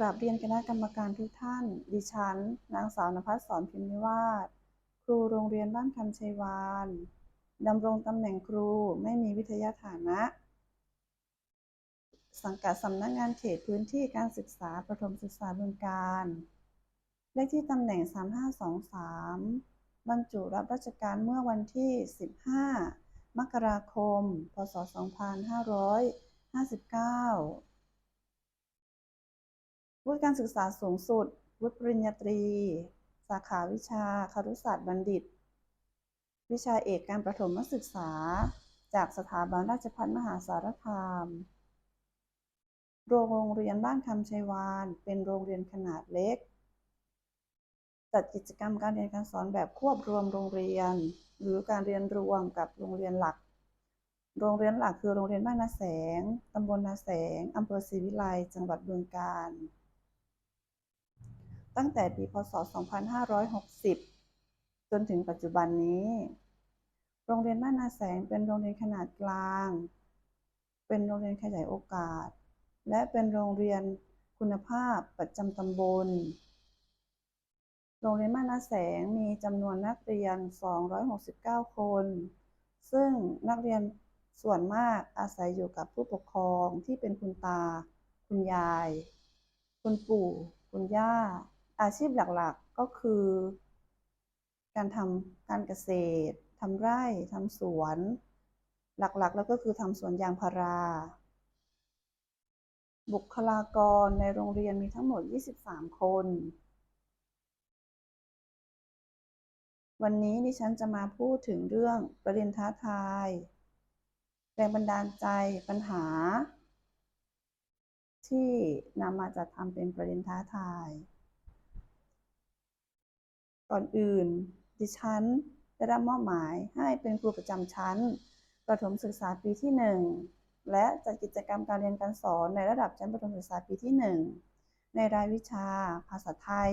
ราบเรียนคณะกรรมการทุกท่าน ดิฉัน นางสาวนภัสสรพิมพ์นิวาสครูโรงเรียนบ้านคำชัยวานดำรงตำแหน่งครูไม่มีวิทยาฐานะ สังกัดสำนักงานเขตพื้นที่การศึกษาประถมศึกษาบึงการเลขที่ตำแหน่ง 3523 บรรจุรับราชการเมื่อวันที่ 15 มกราคม พศ 2559 วุฒิการศึกษาสูงสุด วุฒิปริญญาตรี สาขาวิชาครุศาสตร์บัณฑิต วิชาเอกการประถมศึกษา จากสถาบันราชภัฏมหาสารคาม โรงเรียนบ้านคำชัยวาน เป็นโรงเรียนขนาดเล็ก จัดกิจกรรมการเรียนการสอนแบบควบรวมโรงเรียน หรือการเรียนรวมกับโรงเรียนหลัก โรงเรียนหลักคือโรงเรียนบ้านนาแสง ตำบลนาแสง อำเภอศรีวิไล จังหวัดบึงกาฬ ตั้งแต่ปีพศ 2560 จนถึงปัจจุบันนี้ โรงเรียนบ้านนาแสงเป็นโรงเรียนขนาดกลาง เป็นโรงเรียนขยายโอกาส และเป็นโรงเรียนคุณภาพประจำตำบล โรงเรียนบ้านนาแสงมีจำนวนนักเรียน 269 คน ซึ่งนักเรียนส่วนมากอาศัยอยู่กับผู้ปกครองที่เป็นคุณตา คุณยาย คุณปู่ คุณย่า อาชีพหลักๆก็คือ การทำการเกษตรทำไร่ทำสวน หลักๆ แล้วก็คือทำสวนยางพารา บุคลากรในโรงเรียนมีทั้งหมด 23 คน วันนี้ดิฉันจะมาพูดถึงเรื่องประเด็นท้าทาย แรงบันดาลใจปัญหา ที่นำมาจัดทำเป็นประเด็นท้าทาย ก่อนอื่น ดิฉันได้รับมอบหมายให้เป็นครูประจำชั้น ประถมศึกษาปีที่ 1 และจัดกิจกรรมการเรียนการสอนในระดับชั้นประถมศึกษาปีที่ 1 ในรายวิชา ภาษาไทย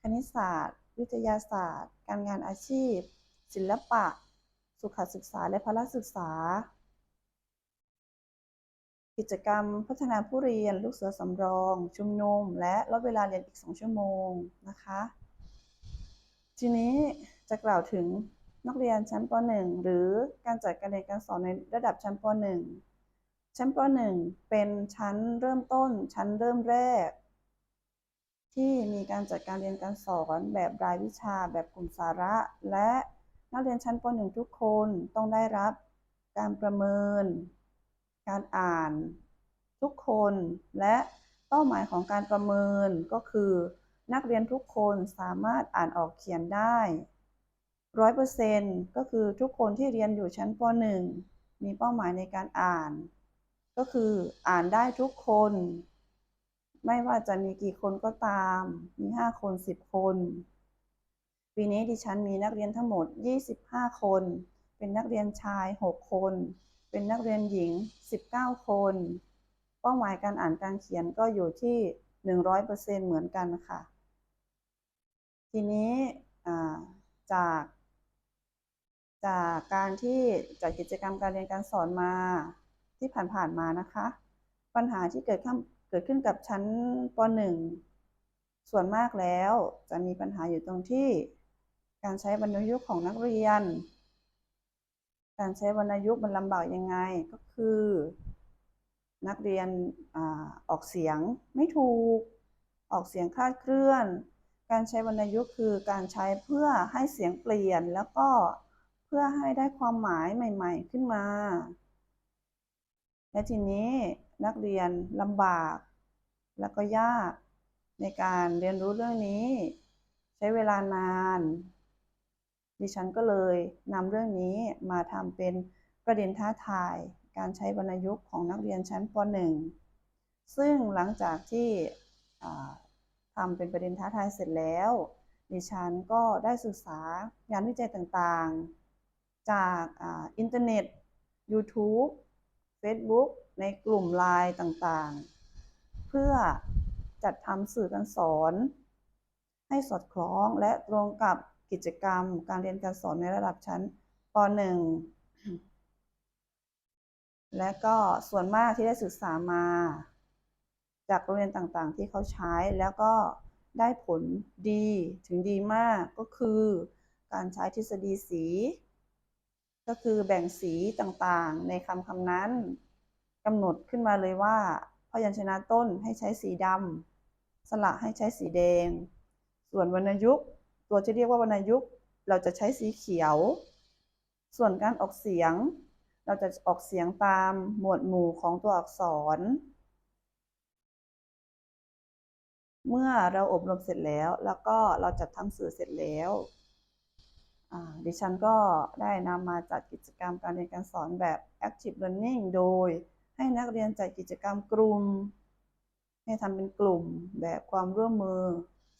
คณิตศาสตร์ วิทยาศาสตร์ การงานอาชีพ ศิลปะ สุขศึกษาและพละศึกษา กิจกรรมพัฒนาผู้เรียน ลูกเสือสำรอง ชุมนุม และลดเวลาเรียนอีก 2 ชั่วโมงนะคะ ทีนี้จะกล่าวถึงนักเรียนชั้นป .1 หรือการจัดการเรียนการสอนในระดับชั้นป .1 ชั้นป .1 เป็นชั้นเริ่มต้น ชั้นเริ่มแรก ที่มีการจัดการเรียนการสอนแบบรายวิชาแบบกลุ่มสาระ และนักเรียนชั้นป .1 ทุกคนต้องได้รับการประเมิน การอ่านทุกคน และเป้าหมายของการประเมินก็คือ นักเรียนทุกคนสามารถอ่านออกเขียนได้ร้อยเปอร์เซ็นต์ก็คือทุกคนที่เรียนอยู่ชั้นป .1 มีเป้าหมายในการอ่าน ก็คืออ่านได้ทุกคน ไม่ว่าจะมีกี่คนก็ตาม มี 5 คน 10 คน ปีนี้ดิฉันมีนักเรียนทั้งหมด 25 คน เป็นนักเรียนชาย 6 คน เป็นนักเรียนหญิง 19 คน เป้าหมายการอ่านการเขียนก็อยู่ที่ 100%เหมือนกันค่ะ ทีนี้จากจากการที่จัดกิจกรรมการเรียนการสอนมาที่ผ่านๆมานะคะ ปัญหาที่เกิดขึ้นเกิดขึ้นกับชั้นป .1 ส่วนมากแล้วจะมีปัญหาอยู่ตรงที่ การใช้วรรณยุกต์ของนักเรียน การใช้วรรณยุกต์มันลำบากยังไงก็คือ นักเรียนอออกเสียงไม่ถูก ออกเสียงคลาดเคลื่อน การใช้วรรณยุกต์คือการใช้เพื่อให้เสียงเปลี่ยนแล้วก็เพื่อให้ได้ความหมายใหม่ ๆ ขึ้นมา และทีนี้นักเรียนลำบากแล้วก็ยากในการเรียนรู้เรื่องนี้ ใช้เวลานาน ดิฉันก็เลยนำเรื่องนี้มาทำเป็นประเด็นท้าทายการใช้วรรณยุกต์ของนักเรียนชั้นป .1 ซึ่งหลังจากที่ ทำเป็นประเด็นท้าทายเสร็จแล้ว ดิฉันก็ได้ศึกษางานวิจัยต่างๆ จากอินเทอร์เน็ต YouTube Facebook ในกลุ่มไลน์ต่างๆ เพื่อจัดทำสื่อการสอน ให้สอดคล้องและตรงกับกิจกรรม การเรียนการสอนในระดับชั้นป .1 และก็ส่วนมากที่ได้ศึกษามา จากโรงเรียนต่างๆ ที่เขาใช้แล้วก็ได้ผลดีถึงดีมากก็คือ การใช้ทฤษฎีสี ก็คือแบ่งสีต่างๆ ในคำคำนั้นกำหนดขึ้นมาเลยว่า พยัญชนะต้นให้ใช้สีดำสระให้ใช้สีแดง ส่วนวรรณยุกต์ตัวที่เรียกว่าวรรณยุกต์เราจะใช้สีเขียว ส่วนการออกเสียง เราจะออกเสียงตามหมวดหมู่ของตัวอักษร เมื่อเราอบรมเสร็จแล้ว แล้วก็เราจัดทำสื่อเสร็จแล้วดิฉันก็ได้นำมาจัดกิจกรรมการเรียนการสอนแบบ active learning โดยให้นักเรียนจัดกิจกรรมกลุ่ม ให้ทำเป็นกลุ่มแบบความร่วมมือ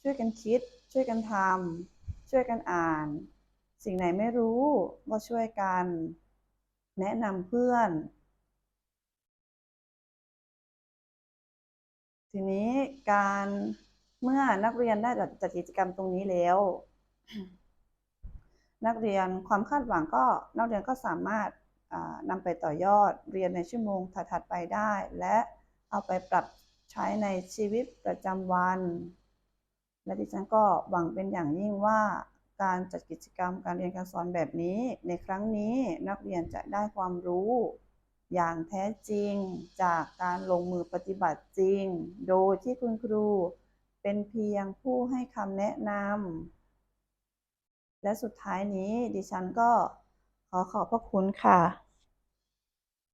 ช่วยกันคิด ช่วยกันทำช่วยกันอ่าน สิ่งไหนไม่รู้ก็ช่วยกัน แนะนำเพื่อน ทีนี้การเมื่อนักเรียนได้จัดกิจกรรมตรงนี้แล้ว นักเรียนความคาดหวังก็นักเรียนก็สามารถนำไปต่อยอดเรียนในชั่วโมงถัดๆไปได้ และเอาไปปรับใช้ในชีวิตประจำวัน และดิฉันก็หวังเป็นอย่างยิ่งว่าการจัดกิจกรรมการเรียนการสอนแบบนี้ ในครั้งนี้นักเรียนจะได้ความรู้ อย่างแท้จริงจากการลงมือปฏิบัติจริง โดยที่คุณครูเป็นเพียงผู้ให้คำแนะนำและสุดท้ายนี้ดิฉันก็ขอขอบพระคุณค่ะ